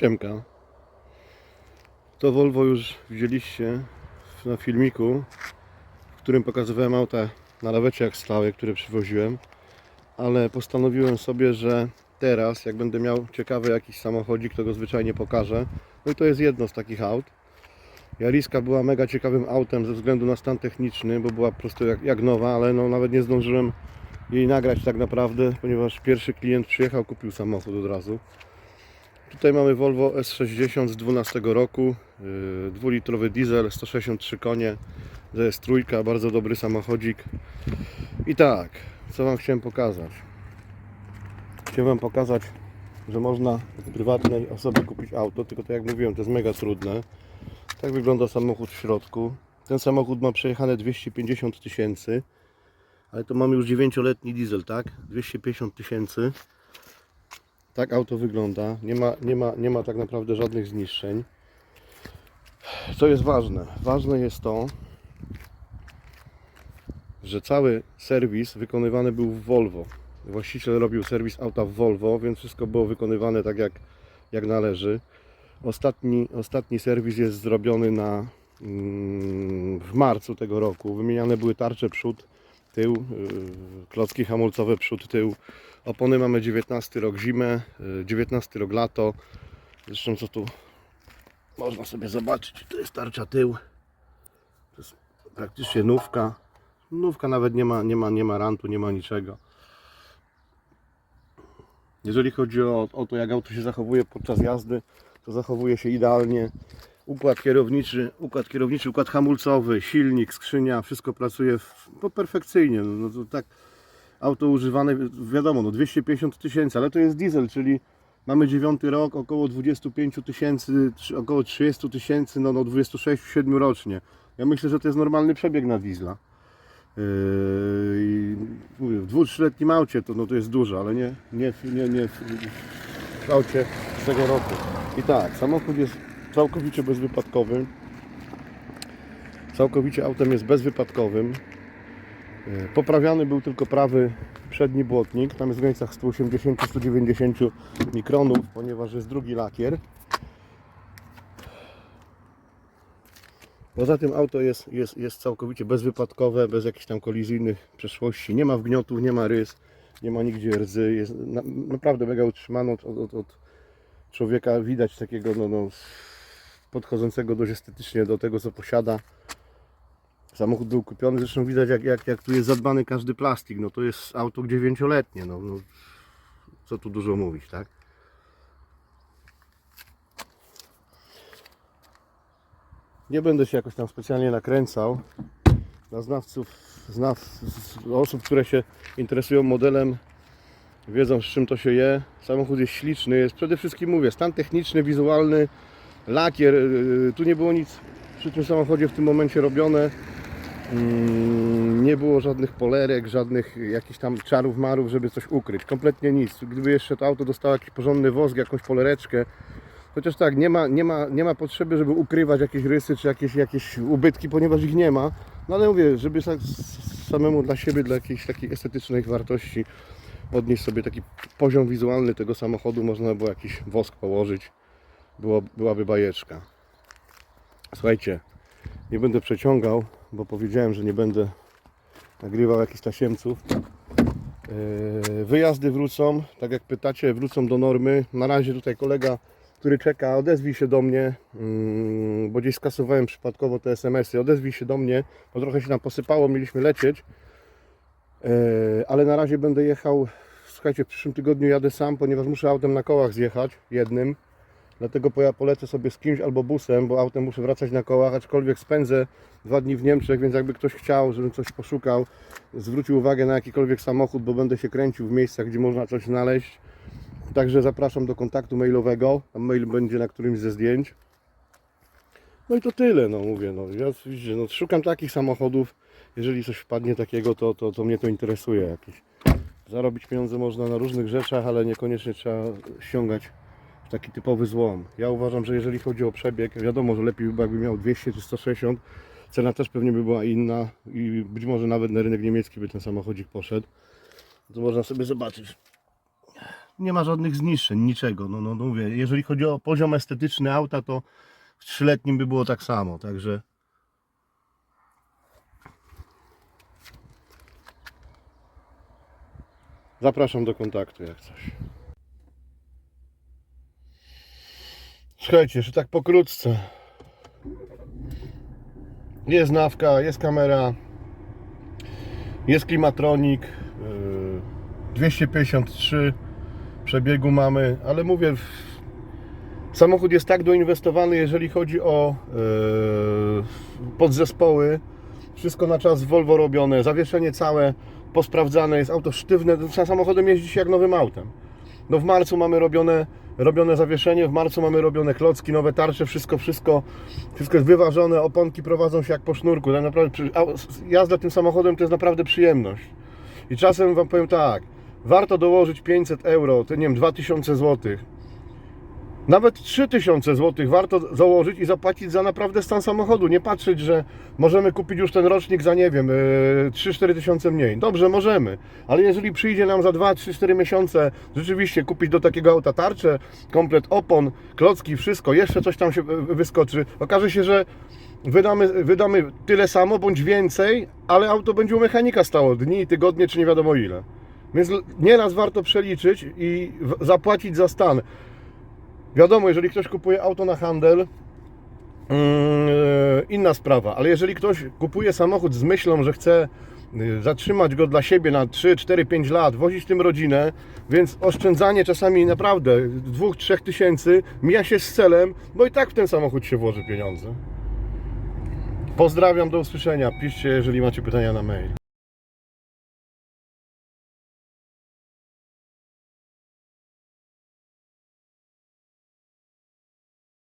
Siemka. To Volvo już widzieliście na filmiku, w którym pokazywałem auta na lawecie jak stałe, które przywoziłem. Ale postanowiłem sobie, że teraz, jak będę miał ciekawy jakiś samochodzik, to go zwyczajnie pokażę. No i to jest jedno z takich aut. Jariska była mega ciekawym autem ze względu na stan techniczny, bo była po prostu jak, jak nowa, ale no nawet nie zdążyłem jej nagrać tak naprawdę, ponieważ pierwszy klient przyjechał, kupił samochód od razu. Tutaj mamy Volvo S60 z 12 roku, yy, dwulitrowy diesel, 163 konie, jest trójka, bardzo dobry samochodzik. I tak, co Wam chciałem pokazać? Chciałem Wam pokazać, że można prywatnej osoby kupić auto, tylko tak jak mówiłem, to jest mega trudne. Tak wygląda samochód w środku. Ten samochód ma przejechane 250 tysięcy, ale to mamy już 9-letni diesel, tak? 250 tysięcy. Tak auto wygląda. Nie ma, nie, ma, nie ma tak naprawdę żadnych zniszczeń. Co jest ważne? Ważne jest to, że cały serwis wykonywany był w Volvo. Właściciel robił serwis auta w Volvo, więc wszystko było wykonywane tak jak, jak należy. Ostatni, ostatni serwis jest zrobiony na, mm, w marcu tego roku. Wymieniane były tarcze przód, tył, yy, klocki hamulcowe przód, tył. Opony mamy 19 rok zimę, yy, 19 rok lato. Zresztą co tu można sobie zobaczyć, to jest tarcza tył. To jest praktycznie nówka. Nówka nawet nie ma, nie ma, nie ma rantu, nie ma niczego. Jeżeli chodzi o, o to, jak auto się zachowuje podczas jazdy, to zachowuje się idealnie. Układ kierowniczy, układ kierowniczy, układ hamulcowy, silnik, skrzynia, wszystko pracuje w, no, perfekcyjnie. No, no to tak auto używane, wiadomo, no 250 tysięcy, ale to jest diesel, czyli mamy dziewiąty rok, około 25 tysięcy, około 30 tysięcy, no, no 26-7 rocznie. Ja myślę, że to jest normalny przebieg na diesla. Yy, mówię, w dwu, trzyletnim aucie to, no, to jest dużo, ale nie, nie, nie, nie w, w aucie z tego roku. I tak, samochód jest całkowicie bezwypadkowy. Całkowicie autem jest bezwypadkowym. Yy, Poprawiany był tylko prawy przedni błotnik. Tam jest w granicach 180-190 mikronów, ponieważ jest drugi lakier. Poza tym auto jest, jest, jest całkowicie bezwypadkowe, bez jakichś tam kolizyjnych przeszłości. Nie ma wgniotów, nie ma rys, nie ma nigdzie rdzy. Jest na, naprawdę mega utrzymane od, od, od człowieka. Widać takiego no, no, podchodzącego dość estetycznie do tego, co posiada. Samochód był kupiony, zresztą widać jak, jak, jak tu jest zadbany każdy plastik. No to jest auto dziewięcioletnie. No, no, co tu dużo mówić, tak? Nie będę się jakoś tam specjalnie nakręcał. Dla znawców, znaw, osób, które się interesują modelem, wiedzą z czym to się je. Samochód jest śliczny, jest przede wszystkim mówię, stan techniczny, wizualny, lakier. yy, Tu nie było nic przy tym samochodzie w tym momencie robione. Mm, Nie było żadnych polerek, żadnych jakichś tam czarów marów, żeby coś ukryć. Kompletnie nic. Gdyby jeszcze to auto dostało jakiś porządny wosk, jakąś polereczkę, Chociaż tak, nie ma, nie ma, nie ma potrzeby, żeby ukrywać jakieś rysy czy jakieś, jakieś ubytki, ponieważ ich nie ma. No ale mówię, żeby samemu dla siebie, dla jakiejś takiej estetycznej wartości odnieść sobie taki poziom wizualny tego samochodu, można było jakiś wosk położyć. Było, byłaby bajeczka. Słuchajcie, nie będę przeciągał, bo powiedziałem, że nie będę nagrywał jakichś tasiemców. Yy, Wyjazdy wrócą, tak jak pytacie, wrócą do normy. Na razie tutaj kolega, który czeka, odezwij się do mnie, mm, bo gdzieś skasowałem przypadkowo te SMS-y. Odezwij się do mnie, bo trochę się nam posypało, mieliśmy lecieć. Yy, Ale na razie będę jechał, słuchajcie, w przyszłym tygodniu jadę sam, ponieważ muszę autem na kołach zjechać, jednym. Dlatego ja polecę sobie z kimś albo busem, bo autem muszę wracać na kołach, aczkolwiek spędzę dwa dni w Niemczech, więc jakby ktoś chciał, żebym coś poszukał, zwrócił uwagę na jakikolwiek samochód, bo będę się kręcił w miejscach, gdzie można coś znaleźć. Także zapraszam do kontaktu mailowego. Tam mail będzie na którymś ze zdjęć. No i to tyle, no mówię. No, ja widzicie, no, szukam takich samochodów. Jeżeli coś wpadnie takiego, to, to, to mnie to interesuje jakieś. Zarobić pieniądze można na różnych rzeczach, ale niekoniecznie trzeba ściągać taki typowy złom. Ja uważam, że jeżeli chodzi o przebieg, wiadomo, że lepiej by jakby miał 200 czy 160. Cena też pewnie by była inna i być może nawet na rynek niemiecki by ten samochodzik poszedł. To można sobie zobaczyć. nie ma żadnych zniszczeń, niczego. No, no, no mówię, jeżeli chodzi o poziom estetyczny auta, to w trzyletnim by było tak samo, także zapraszam do kontaktu jak coś. Słuchajcie, jeszcze tak pokrótce. Jest nawka, jest kamera, jest klimatronik, yy, 253 przebiegu mamy, ale mówię, samochód jest tak doinwestowany, jeżeli chodzi o yy, podzespoły. Wszystko na czas Volvo robione, zawieszenie całe posprawdzane, jest auto sztywne, samochodem jeździć jak nowym autem. No w marcu mamy robione, robione zawieszenie, w marcu mamy robione klocki, nowe tarcze, wszystko, wszystko, wszystko jest wyważone, oponki prowadzą się jak po sznurku. Tak naprawdę jazda tym samochodem to jest naprawdę przyjemność. I czasem Wam powiem tak, warto dołożyć 500 euro, to nie wiem, 2000 zł. Nawet 3000 zł warto założyć i zapłacić za naprawdę stan samochodu. Nie patrzeć, że możemy kupić już ten rocznik za, nie wiem, yy, 3-4 tysiące mniej. Dobrze, możemy, ale jeżeli przyjdzie nam za 2-3-4 miesiące rzeczywiście kupić do takiego auta tarczę, komplet opon, klocki, wszystko, jeszcze coś tam się wyskoczy, okaże się, że wydamy, wydamy tyle samo bądź więcej, ale auto będzie u mechanika stało dni, tygodnie czy nie wiadomo ile. Więc nieraz warto przeliczyć i zapłacić za stan. Wiadomo, jeżeli ktoś kupuje auto na handel, yy, inna sprawa, ale jeżeli ktoś kupuje samochód z myślą, że chce yy, zatrzymać go dla siebie na 3, 4, 5 lat, wozić tym rodzinę, więc oszczędzanie czasami naprawdę 2-3 tysięcy mija się z celem, bo i tak w ten samochód się włoży pieniądze. Pozdrawiam, do usłyszenia. Piszcie, jeżeli macie pytania na mail.